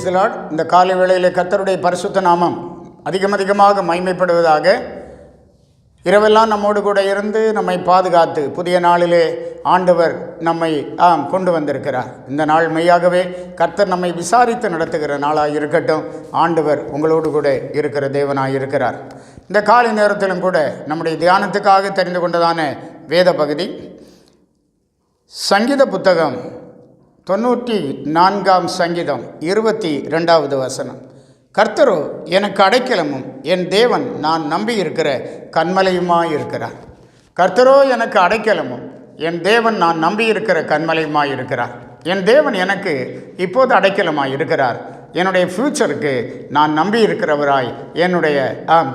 Price Lord இந்த காலை வேளையில் கர்த்தருடைய பரிசுத்த நாமம் அதிகம் அதிகமாக மைமைப்படுவதாக இரவெல்லாம் நம்மோடு கூட இருந்து நம்மை பாதுகாத்து புதிய நாளிலே ஆண்டவர் நம்மை ஆம் கொண்டு வந்திருக்கிறார். இந்த நாள் மெய்யாகவே கர்த்தர் நம்மை விசாரித்து நடத்துகிற நாளாக இருக்கட்டும். ஆண்டவர் உங்களோடு கூட இருக்கிற தேவனாக இருக்கிறார். இந்த காலை நேரத்திலும் கூட நம்முடைய தியானத்துக்காக தெரிந்து கொண்டதான வேத பகுதி சங்கீத புத்தகம் தொண்ணூற்றி நான்காம் சங்கீதம் இருபத்தி ரெண்டாவது வசனம். கர்த்தரோ எனக்கு அடைக்கலமும். என் தேவன் நான் நம்பியிருக்கிற கண்மலையுமாயிருக்கிறார் கர்த்தரோ எனக்கு அடைக்கலமும். என் தேவன் நான் நம்பியிருக்கிற கண்மலையுமாயிருக்கிறார் என் தேவன் எனக்கு இப்போது அடைக்கலமாக இருக்கிறார் என்னுடைய ஃப்யூச்சருக்கு நான் நம்பி இருக்கிறவராய் என்னுடைய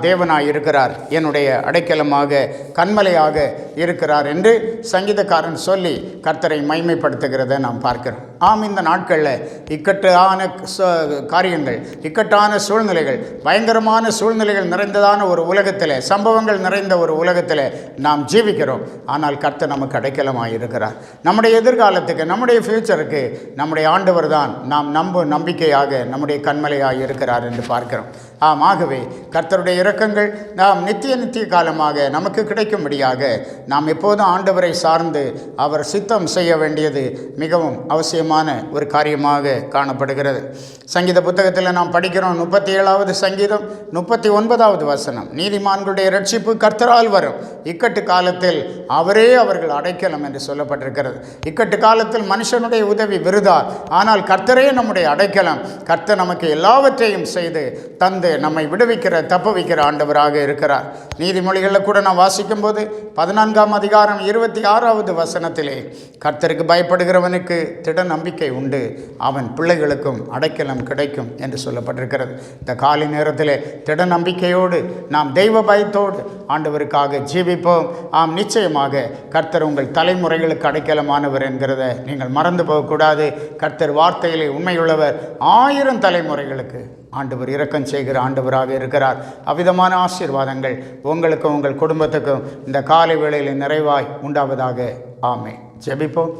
தேவனாய் இருக்கிறார். என்னுடைய அடைக்கலமாக கண்மலையாக இருக்கிறார் என்று சங்கீதக்காரன் சொல்லி கர்த்தரை மைமைப்படுத்துகிறத நாம் பார்க்கிறோம். ஆம் இந்த நாட்களில் இக்கட்டான ச- காரியங்கள் இக்கட்டான சூழ்நிலைகள் பயங்கரமான சூழ்நிலைகள் நிறைந்ததான ஒரு உலகத்தில் சம்பவங்கள் நிறைந்த ஒரு உலகத்தில் நாம் ஜீவிக்கிறோம். ஆனால் கர்த்தர் நமக்கு அடைக்கலமாக இருக்கிறார் நம்முடைய எதிர்காலத்துக்கு நம்முடைய ஃப்யூச்சருக்கு நம்முடைய ஆண்டவர் தான் நாம் நம்பும் நம்பிக்கையாக நம்முடைய கண்மலையாக இருக்கிறார் என்று பார்க்கிறோம். ஆம் ஆகவே கர்த்தருடைய இரக்கங்கள் நாம் நித்திய நித்திய காலமாக நமக்கு கிடைக்கும்படியாக நாம் எப்போதும் ஆண்டவரை சார்ந்து அவர் சித்தம் செய்ய வேண்டியது மிகவும் அவசியம் அவசியமான ஒரு காரியமாக காணப்படுகிறது. சங்கீத புத்தகத்தில் நாம் படிக்கிறோம் முப்பத்தி ஏழாவது சங்கீதம் முப்பத்தி ஒன்பதாவது வசனம். நீதிமான்களுடைய ரட்சிப்பு கர்த்தரால் வரும். இக்கட்டு காலத்தில் அவரே அவர்கள் அடைக்கலம் என்று சொல்லப்பட்டிருக்கிறது. இக்கட்டு காலத்தில் மனுஷனுடைய உதவி விருதா? ஆனால் கர்த்தரே நம்முடைய அடைக்கலம். கர்த்தர் நமக்கு எல்லாவற்றையும் செய்து தந்து நம்மை விடுவிக்கிற தப்பு வைக்கிற ஆண்டவராக இருக்கிறார். நீதிமொழிகளில் கூட நான் வாசிக்கும்போது பதினான்காம் அதிகாரம் இருபத்தி ஆறாவது வசனத்திலே கர்த்தருக்கு பயப்படுகிறவனுக்கு திடன் நம்பிக்கை உண்டு. அவன் பிள்ளைகளுக்கும் அடைக்கலம் கிடைக்கும் என்று சொல்லப்பட்டிருக்கிறது. இந்த காலை நேரத்தில் திட நம்பிக்கையோடு நாம் தெய்வ பயத்தோடு ஆண்டவருக்காக ஜீவிப்போம். ஆம் நிச்சயமாக கர்த்தர் உங்கள் தலைமுறைகளுக்கு அடைக்கலமானவர் என்கிறத நீங்கள் மறந்து போகக்கூடாது. கர்த்தர் வார்த்தையிலே உண்மையுள்ளவர். ஆயிரம் தலைமுறைகளுக்கு ஆண்டவர் இரக்கம் செய்கிற ஆண்டவராக இருக்கிறார். அவ்விதமான ஆசீர்வாதங்கள் உங்களுக்கும் உங்கள் குடும்பத்துக்கும் இந்த காலை வேளையில் நிறைவாய் உண்டாவதாக. ஆமே ஜெபிப்போம்.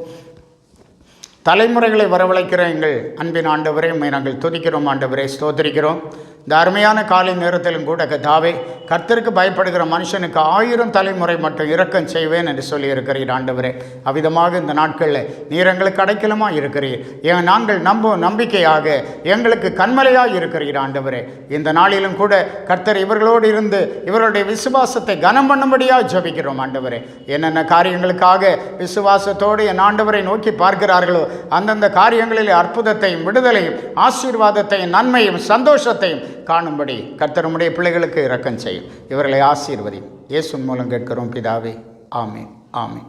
தலைமுறைகளை வரவழைக்கிற எங்கள் அன்பின் ஆண்டவரே உண்மை நாங்கள் துதிக்கிறோம் ஆண்டவரே ஸ்தோத்திரிக்கிறோம். இந்த அருமையான காலை நேரத்திலும் கூட கதாவே கர்த்தருக்கு பயப்படுகிற மனுஷனுக்கு ஆயிரம் தலைமுறை மட்டும் இரக்கம் செய்வேன் என்று சொல்லியிருக்கிறீர் ஆண்டவரே. அவ்விதமாக இந்த நாட்களில் நீர் எங்களுக்கு அடைக்கலமாக இருக்கிறீர். ஏன் நாங்கள் நம்பும் நம்பிக்கையாக எங்களுக்கு கண்மலையாக இருக்கிறீர் ஆண்டவரே. இந்த நாளிலும் கூட கர்த்தர் இவர்களோடு இருந்து இவர்களுடைய விசுவாசத்தை கனம் பண்ணும்படியாக ஜெபிக்கிறோம் ஆண்டவரே. என்னென்ன காரியங்களுக்காக விசுவாசத்தோடு என் ஆண்டவரை நோக்கி பார்க்கிறார்களோ அந்தந்த காரியங்களில் அற்புதத்தையும் விடுதலையும் ஆசீர்வாதத்தையும் நன்மையும் சந்தோஷத்தையும் காணும்படி கர்த்தருமுடைய பிள்ளைகளுக்கு இரக்கம் செய்யும். இவர்களை ஆசீர்வதி இயேசு மூலம் கேட்கிறோம் பிதாவே. ஆமே ஆமே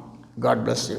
காட் பிளஸ் யூ